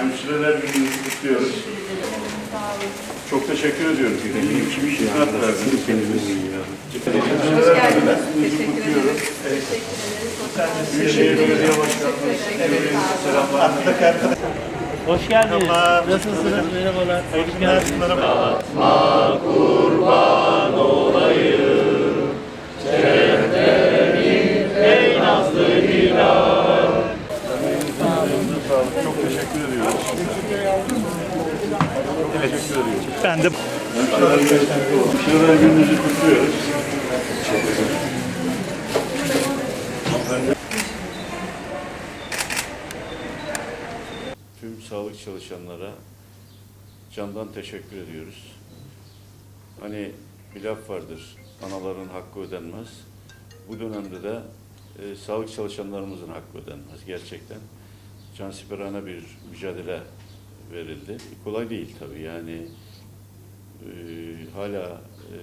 Hemşireler gününüzü kutluyoruz. Çok teşekkür ediyoruz. Kim hizmet verdiniz. Hoş geldiniz. Teşekkür ederiz. Teşekkür ederiz. Büyükşehir Belediye Başkanımız. Selamlar. Hoş geldiniz. Nasılsınız? Merhabalar. Hoş geldiniz. Ediyoruz. Ben de. Tüm sağlık çalışanlara candan teşekkür ediyoruz. Hani bir laf vardır, anaların hakkı ödenmez. Bu dönemde de e, sağlık çalışanlarımızın hakkı ödenmez gerçekten. Cansiperane bir mücadele verildi. Kolay değil tabii yani e, hala e,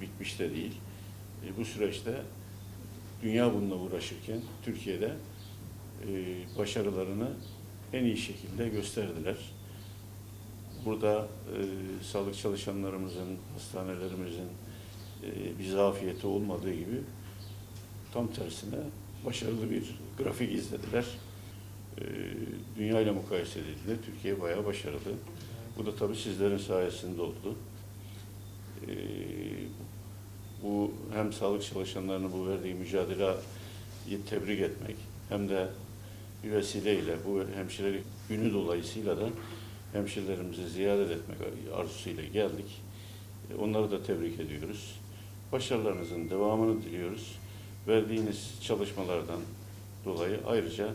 bitmiş de değil. E, bu süreçte dünya bununla uğraşırken Türkiye'de e, başarılarını en iyi şekilde gösterdiler. Burada e, sağlık çalışanlarımızın, hastanelerimizin e, bir zafiyeti olmadığı gibi tam tersine başarılı bir grafik izlediler. E, dünya ile mukayese edildiğinde Türkiye bayağı başarılı. Bu da tabii sizlerin sayesinde oldu. E, bu hem sağlık çalışanlarının bu verdiği mücadeleyi tebrik etmek hem de bir vesileyle bu hemşirelik günü dolayısıyla da hemşirelerimizi ziyaret etmek arzusuyla geldik. E, Onları da tebrik ediyoruz. Başarılarınızın devamını diliyoruz. Verdiğiniz çalışmalardan dolayı ayrıca